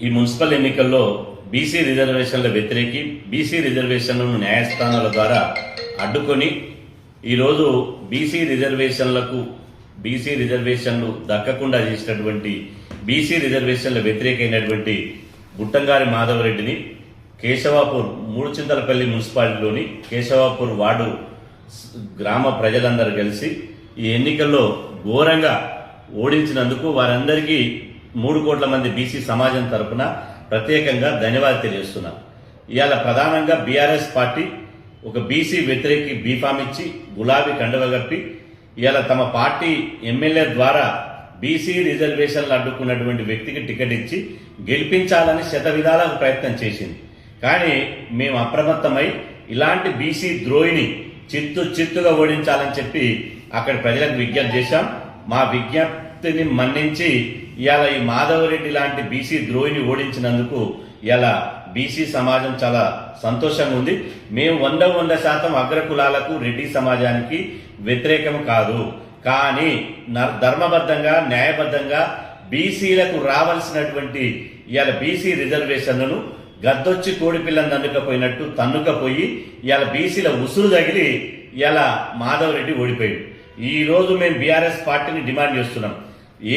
ఈ మున్సిపల్ ఎన్నికల్లో బీసీ రిజర్వేషన్ల వ్యతిరేకి బీసీ రిజర్వేషన్లను న్యాయస్థానాల ద్వారా అడ్డుకొని ఈరోజు బీసీ రిజర్వేషన్లకు బీసీ రిజర్వేషన్లు దక్కకుండా చేసినటువంటి బీసీ రిజర్వేషన్ల వ్యతిరేకమైనటువంటి బుట్టంగారి మాధవరెడ్డిని కేశవాపూర్ మూడుచింతలపల్లి మున్సిపాలిటీలోని కేశవాపూర్ వార్డు గ్రామ ప్రజలందరూ కలిసి ఈ ఎన్నికల్లో ఘోరంగా ఓడించినందుకు వారందరికీ మూడు కోట్ల మంది బీసీ సమాజం తరపున ప్రత్యేకంగా ధన్యవాదాలు తెలియజేస్తున్నాం. ఇవాళ ప్రధానంగా బీఆర్ఎస్ పార్టీ ఒక బీసీ వ్యతిరేకి బీఫామ్ ఇచ్చి గులాబీ కండువ కప్పి ఇవాళ తమ పార్టీ ఎమ్మెల్యే ద్వారా బీసీ రిజర్వేషన్లు అడ్డుకున్నటువంటి వ్యక్తికి టికెట్ ఇచ్చి గెలిపించాలని శత విధాలకు ప్రయత్నం చేసింది. కానీ మేము అప్రమత్తమై ఇలాంటి బీసీ ద్రోహిని చిత్తు చిత్తుగా ఓడించాలని చెప్పి అక్కడ ప్రజలకు విజ్ఞప్తి చేశాం. మా విజ్ఞప్తిని మన్నించి ఇవాళ ఈ మాధవరెడ్డి లాంటి బీసీ ద్రోహిని ఓడించినందుకు ఇలా బీసీ సమాజం చాలా సంతోషంగా ఉంది. మేము వంద వంద శాతం అగ్రకులాలకు రెడ్డి సమాజానికి వ్యతిరేకం కాదు. కానీ న- ధర్మబద్ధంగా న్యాయబద్ధంగా బీసీలకు రావాల్సినటువంటి ఇవాళ బీసీ రిజర్వేషన్లను గద్దొచ్చి కోడిపిల్లని తన్నుకపోయినట్టు తన్నుకపోయి ఇవాళ బీసీల ఉసురు తగిలి ఇలా మాధవరెడ్డి ఓడిపోయాడు. ఈ రోజు మేము బీఆర్ఎస్ పార్టీని డిమాండ్ చేస్తున్నాం.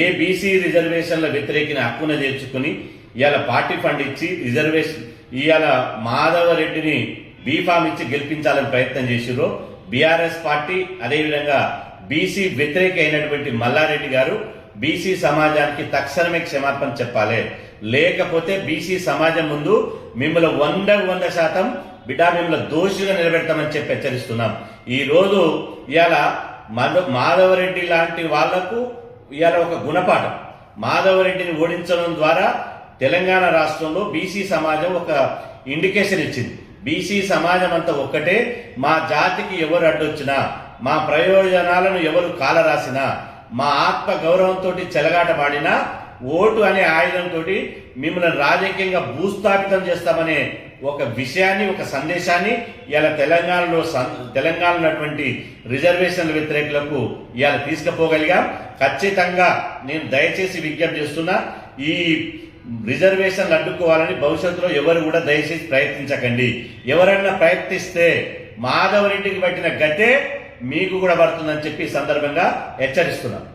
ఏ బీసీ రిజర్వేషన్ల వ్యతిరేకిన హక్కున చేర్చుకుని ఇవాళ పార్టీ ఫండ్ ఇచ్చి రిజర్వేషన్ ఇవాళ మాధవరెడ్డిని బీఫామ్ ఇచ్చి గెలిపించాలని ప్రయత్నం చేసిరో బీఆర్ఎస్ పార్టీ అదేవిధంగా బీసీ వ్యతిరేక అయినటువంటి మల్లారెడ్డి గారు బీసీ సమాజానికి తక్షణమే క్షమాపణ చెప్పాలి. లేకపోతే బీసీ సమాజం ముందు మిమ్మల్ని వంద వంద శాతం బిడ్డా మిమ్మల్ని దోషిగా నిలబెడతామని చెప్పి హెచ్చరిస్తున్నాం. ఈ రోజు ఇవాళ మాధవ్ మాధవరెడ్డి లాంటి వాళ్ళకు ఇవాళ ఒక గుణపాఠం. మాధవరెడ్డిని ఓడించడం ద్వారా తెలంగాణ రాష్ట్రంలో బీసీ సమాజం ఒక ఇండికేషన్ ఇచ్చింది. బీసీ సమాజం అంతా ఒక్కటే మా జాతికి ఎవరు అడ్డొచ్చినా మా ప్రయోజనాలను ఎవరు కాలరాసినా మా ఆత్మ గౌరవంతో చెలగాటమాడినా ఓటు అనే ఆయుధంతో మిమ్మల్ని రాజకీయంగా భూస్థాపితం చేస్తామనే ఒక విషయాన్ని ఒక సందేశాన్ని ఇలా తెలంగాణలో సం- తెలంగాణలో ఉన్నటువంటి రిజర్వేషన్ల వ్యతిరేకులకు ఇవాళ తీసుకుపోగలిగా. ఖచ్చితంగా నేను దయచేసి విజ్ఞప్తి చేస్తున్నా ఈ రిజర్వేషన్లు అడ్డుకోవాలని భవిష్యత్తులో ఎవరు కూడా దయచేసి ప్రయత్నించకండి. ఎవరన్నా ప్రయత్నిస్తే మాధవరెడ్డికి పట్టిన గతే మీకు కూడా పడుతుందని చెప్పి సందర్భంగా హెచ్చరిస్తున్నాను